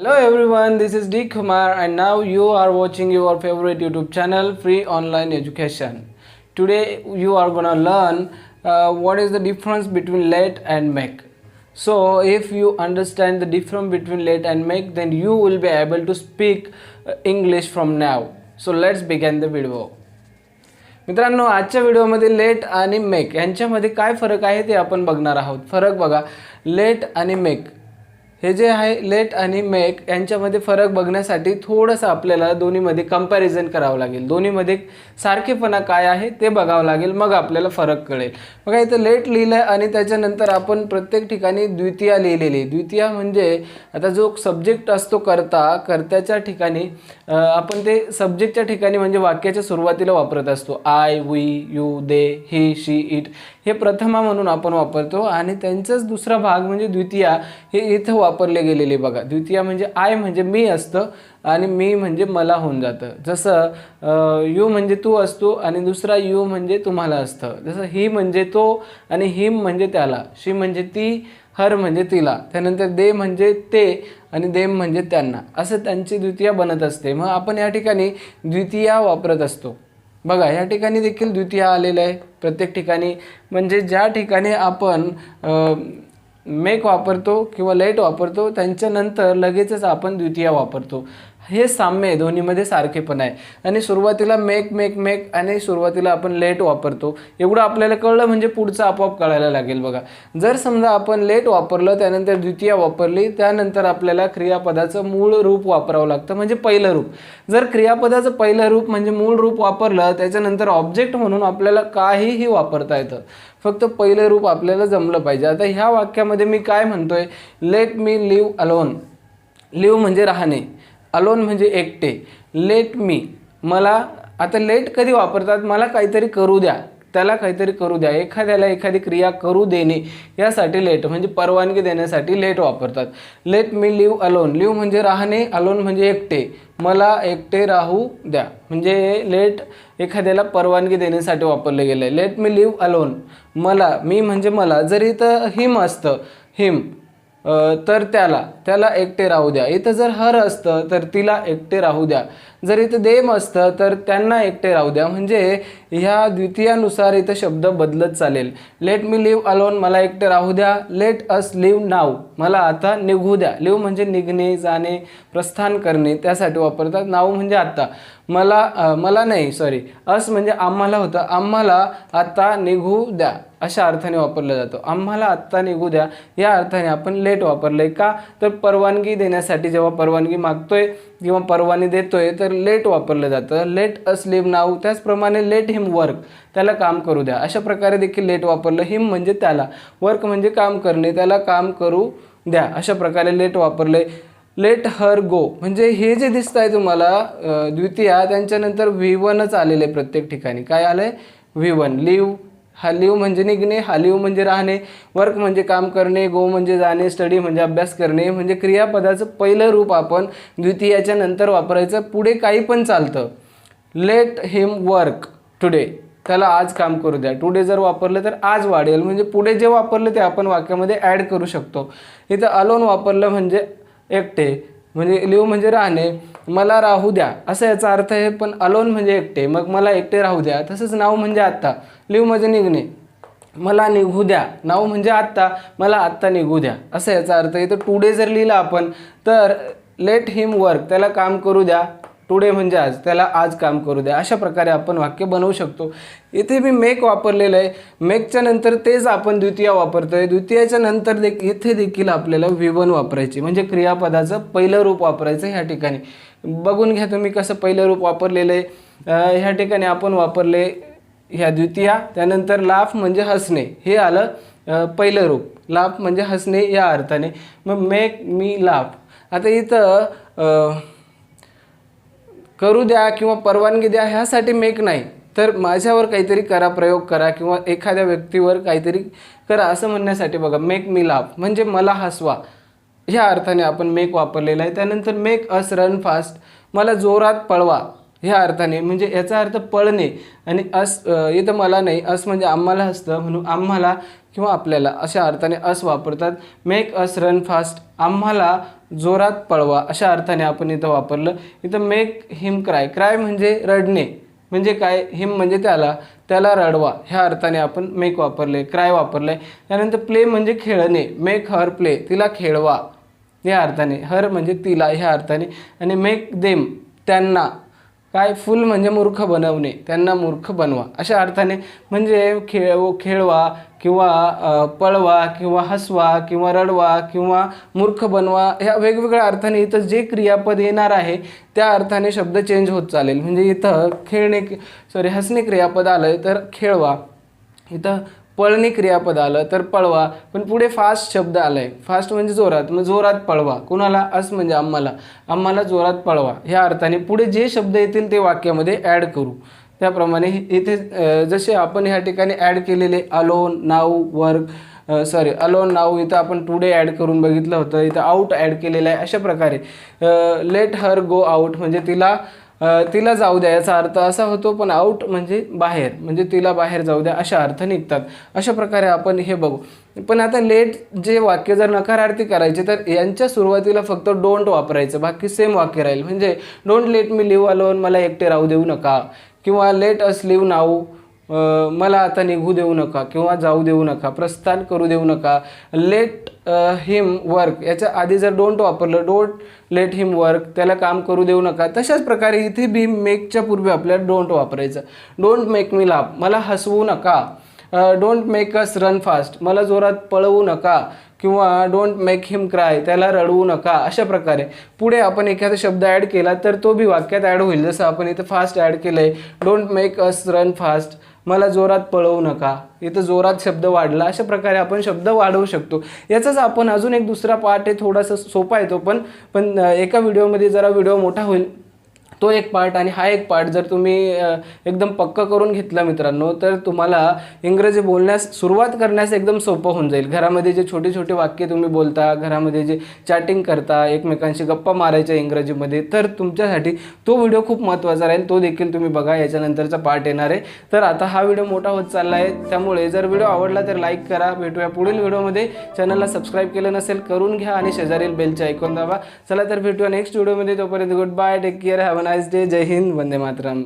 Hello everyone, this is D Kumar and now you are watching your favorite YouTube channel Free Online Education. Today you are gonna learn uh, what is the difference between let and make. So if you understand the difference between let and make then you will be able to speak English from now. So let's begin the video. मित्रांनो आजच्या व्हिडिओमध्ये late आणि make यांच्यामध्ये काय फरक आहे ते आपण बघणार आहोत फरक बघा लेट आणि मेक हे जे आहे लेट आणि मेक यांच्यामध्ये फरक बघण्यासाठी थोडंसं आपल्याला दोन्हीमध्ये कंपॅरिझन करावं लागेल. दोन्हीमध्ये सारखेपणा काय आहे ते बघावं लागेल मग आपल्याला फरक कळेल. बघा इथं लेट लिहिलं आहे आणि त्याच्यानंतर आपण प्रत्येक ठिकाणी द्वितीया लिहिलेली द्वितीया म्हणजे आता जो सब्जेक्ट असतो करता कर्त्याच्या ठिकाणी आपण ते सब्जेक्टच्या ठिकाणी म्हणजे वाक्याच्या सुरुवातीला वापरत असतो. I we you they he she it हे प्रथमा म्हणून आपण वापरतो आणि त्यांचाच दुसरा भाग म्हणजे द्वितीया. हे इथं वापरले गेलेले बघा. द्वितीया म्हणजे आय म्हणजे मी असतं आणि मी म्हणजे मला होऊन जातं. जसं यू म्हणजे तू असतो आणि दुसरा यू म्हणजे तुम्हाला असतं. जसं ही म्हणजे तो आणि हिम म्हणजे त्याला. शी म्हणजे ती हर म्हणजे तिला. त्यानंतर दे म्हणजे ते आणि देम म्हणजे त्यांना. असं त्यांची द्वितीया बनत असते. मग आपण या ठिकाणी द्वितीया वापरत असतो. बघा या ठिकाणी देखील द्वितीया आलेलं आहे प्रत्येक ठिकाणी. म्हणजे ज्या ठिकाणी आपण मेक वापरतो किंवा लेट वापरतो त्यांच्यानंतर लगेचच आपण द्वितीया वापरतो. हे साम्य आहे दोन्हीमध्ये सारखेपण आहे. आणि सुरुवातीला मेक मेक मेक आणि सुरुवातीला आपण लेट वापरतो. एवढं आपल्याला कळलं म्हणजे पुढचं आपोआप कळायला लागेल बघा. जर समजा आपण लेट वापरलं त्यानंतर द्वितीय वापरली त्यानंतर आपल्याला क्रियापदाचं मूळ रूप वापरावं लागतं म्हणजे पहिलं रूप. जर क्रियापदाचं पहिलं रूप म्हणजे मूळ रूप वापरलं त्याच्यानंतर ऑब्जेक्ट म्हणून आपल्याला काहीही वापरता येतं. फक्त पहिलं रूप आपल्याला जमलं पाहिजे. आता ह्या वाक्यामध्ये मी काय म्हणतोय? Let me live alone live म्हणजे राहणे. अलोन म्हणजे एकटे. लेट मी मला आता लेट कधी वापरतात? मला काहीतरी करू द्या. त्याला काहीतरी करू द्या. एखाद्याला एखादी क्रिया करू देणे यासाठी लेट म्हणजे परवानगी देण्यासाठी लेट वापरतात. Let me live alone live म्हणजे राहणे अलोन म्हणजे एकटे. मला एकटे राहू द्या. म्हणजे लेट एखाद्याला परवानगी देण्यासाठी वापरलं गेलं. आहे लेट मी लिव अलोन मला मी म्हणजे मला. जर इथं हिम असतं. हिम तर त्याला त्याला एकटे राहू द्या. इथं जर हर असतं तर तिला एकटे राहू द्या. जर इथं देम असतं तर त्यांना एकटे राहू द्या. म्हणजे ह्या द्वितीयानुसार इथं शब्द बदलत चालेल. लेट मी लिव्ह अलोन मला एकटे राहू द्या. लेट अस लिव्ह नाव मला आता निघू द्या. लिव्ह म्हणजे निघणे जाणे प्रस्थान करणे त्यासाठी वापरतात. नाव म्हणजे आत्ता मला मला नाही सॉरी अस म्हणजे आम्हाला होतं. आम्हाला आत्ता निघू द्या. अशा अर्थाने वापरलं जातं. आम्हाला आत्ता निघू द्या. या अर्थाने आपण लेट वापरलं आहे का? तर परवानगी देण्यासाठी जेव्हा परवानगी मागतोय किंवा परवानगी देतोय तर लेट वापरलं जातं. लेट अस लिव्ह नाव त्याचप्रमाणे लेट हिम वर्क त्याला काम करू द्या. अशा प्रकारे देखील लेट वापरलं हिम म्हणजे त्याला. वर्क म्हणजे काम करणे त्याला काम करू द्या. अशा प्रकारे लेट वापरले. लेट हर गो म्हणजे हे जे दिसत आहे तुम्हाला द्वितीया त्यांच्यानंतर व्ही वनच आलेलं आहे प्रत्येक ठिकाणी. काय आलं आहे व्ही वन लिव्ह हालिव म्हणजे निघणे हालिव म्हणजे राहणे वर्क म्हणजे काम करणे गो म्हणजे जाणे स्टडी म्हणजे अभ्यास करणे म्हणजे क्रियापदाचं पहिलं रूप आपण द्वितीयाच्या नंतर वापरायचं पुढे काही पण चालतं. लेट हिम वर्क टुडे त्याला आज काम करू द्या. टुडे जर वापरलं तर आज वाढेल. म्हणजे पुढे जे वापरलं ते आपण वाक्यामध्ये ॲड करू शकतो. इथं अलोन वापरलं म्हणजे एकटे. म्हणजे लिव्ह म्हणजे राहणे. मला राहू द्या. असं याचा अर्थ आहे पण अलोन म्हणजे एकटे. मग मला एकटे राहू द्या. तसंच नाव म्हणजे आत्ता. लिव्ह म्हणजे निघणे. मला निघू द्या. नाव म्हणजे आत्ता. मला आत्ता निघू द्या. असं याचा अर्थ आहे. तर टुडे जर लिहिलं आपण तर लेट हिम वर्क त्याला काम करू द्या. टुडे म्हणजे आज त्याला आज काम करू द्या. अशा प्रकारे आपण वाक्य बनवू शकतो. इथे मी मेक वापरलेलं आहे. मेकच्या नंतर तेच आपण द्वितीय वापरतोय. द्वितीयाच्या नंतर देख इथे देखील आपल्याला विवन वापरायची म्हणजे क्रियापदाचं पहिलं रूप वापरायचं ह्या ठिकाणी. बघून घ्या तुम्ही कसं पहिलं रूप वापरलेलं आहे. ह्या ठिकाणी आपण वापरले ह्या द्वितीया त्यानंतर लाफ म्हणजे हसणे. हे आलं पहिलं रूप. लाफ म्हणजे हसणे या अर्थाने. मग मेक मी लाफ. आता इथं करू द्या किंवा परवानगी द्या ह्यासाठी मेक नाही. तर माझ्यावर काहीतरी करा प्रयोग करा किंवा एखाद्या व्यक्तीवर काहीतरी करा असं म्हणण्यासाठी बघा मेक मी लाभ म्हणजे मला हसवा. ह्या अर्थाने आपण मेक वापरलेला आहे. त्यानंतर मेक अस रन फास्ट मला जोरात पळवा. ह्या अर्थाने. म्हणजे याचा अर्थ पळणे. आणि अस इथं मला नाही. अस म्हणजे आम्हाला हसतं. म्हणून आम्हाला किंवा आपल्याला अशा अर्थाने अस वापरतात. मेक अस रन फास्ट आम्हाला जोरात पळवा अशा अर्थाने आपण इथं वापरलं. इथं मेक हिम क्राय क्राय म्हणजे रडणे. म्हणजे काय? हिम म्हणजे त्याला त्याला रडवा. ह्या अर्थाने आपण मेक वापरले क्राय वापरले त्यानंतर प्ले म्हणजे खेळणे. मेक हर प्ले तिला खेळवा. या अर्थाने. हर म्हणजे तिला ह्या अर्थाने. आणि मेक देम त्यांना. काय फुल म्हणजे मूर्ख बनवणे त्यांना मूर्ख बनवा. अशा अर्थाने म्हणजे खेळ खेळवा किंवा पळवा किंवा हसवा किंवा रडवा किंवा मूर्ख बनवा ह्या वेगवेगळ्या अर्थाने इथं जे क्रियापद येणार आहे त्या अर्थाने शब्द चेंज होत चालेल. म्हणजे इथं खेळणे सॉरी हसणे क्रियापद आलं तर खेळवा. इथं पळणी क्रियापद आलं तर पळवा. पण पुढे फास्ट शब्द आलाय. फास्ट म्हणजे जोरात. मग जोरात पळवा. कुणाला? अस म्हणजे आम्हाला. आम्हाला जोरात पळवा. ह्या अर्थाने पुढे जे शब्द येतील ते वाक्यामध्ये ॲड करू. त्याप्रमाणे इथे जसे आपण ह्या ठिकाणी ॲड केलेले alone now work sorry alone now इथं आपण टुडे ॲड करून बघितलं होतं. इथं आऊट ॲड केलेलं आहे. अशा प्रकारे लेट हर गो आऊट म्हणजे तिला तिला जाऊ द्या याचा अर्थ असा होतो पण आऊट म्हणजे बाहेर म्हणजे तिला बाहेर जाऊ द्या अशा अर्थ निघतात. अशा प्रकारे आपण हे बघू. पण आता लेट जे वाक्य जर नकारार्थी करायचे तर यांच्या सुरुवातीला फक्त डोंट वापरायचं बाकी सेम वाक्य राहील. म्हणजे don't let me leave alone मला एकटे राहू देऊ नका. किंवा लेट अस लिव्ह नाऊ मला आता निघू देऊ नका किंवा जाऊ देऊ नका प्रस्थान करू देऊ नका. लेट हिम वर्क याच्या आधी जर डोंट वापरलं डोंट लेट हिम वर्क त्याला काम करू देऊ नका तशाच प्रकारे इथे बी मेकच्या पूर्वी आपल्याला डोंट वापरायचं. डोंट मेक मी लाभ मला हसवू नका. Don't make us run fast मला जोरात पळवू नका. किंवा डोंट मेक हिम क्राय त्याला रडवू नका. अशा प्रकारे. पुढे आपण एखादा शब्द ॲड केला तर तो बी वाक्यात ॲड होईल. जसं आपण इथं फास्ट ॲड केलं आहे don't make us run fast मला जोरात पळवू नका. इथं जोरात शब्द वाढला. अशा प्रकारे आपण शब्द वाढवू शकतो. याचाच आपण अजून एक दुसरा पार्ट आहे थोडासा सोपा येतो पण. पण एका व्हिडिओमध्ये जरा व्हिडिओ मोठा होईल. तो एक पार्ट आणि हा एक पार्ट जर तुम्ही एकदम पक्क करून घेतला मित्रांनो तर तुम्हाला इंग्रजी बोलण्यास सुरुवात करण्यास एकदम सोपं होऊन जाईल. घरामध्ये जे छोटे छोटे वाक्य तुम्ही बोलता घरामध्ये जे चॅटिंग करता एकमेकांशी गप्पा मारायच्या इंग्रजीमध्ये तर तुमच्यासाठी तो व्हिडिओ खूप महत्त्वाचा राहील. तो देखील तुम्ही बघा याच्यानंतरचा पार्ट येणार आहे. तर आता हा व्हिडिओ मोठा होत चालला आहे त्यामुळे जर व्हिडिओ आवडला तर लाईक करा. भेटूया पुढील व्हिडिओमध्ये चॅनलला सबस्क्राईब केलं नसेल करून घ्या आणि शेजारील बेलचे ऐकून दाबा. चला तर भेटूया नेक्स्ट व्हिडिओमध्ये तोपर्यंत good bye take care have a nice day जय हिंद वंदे मातरम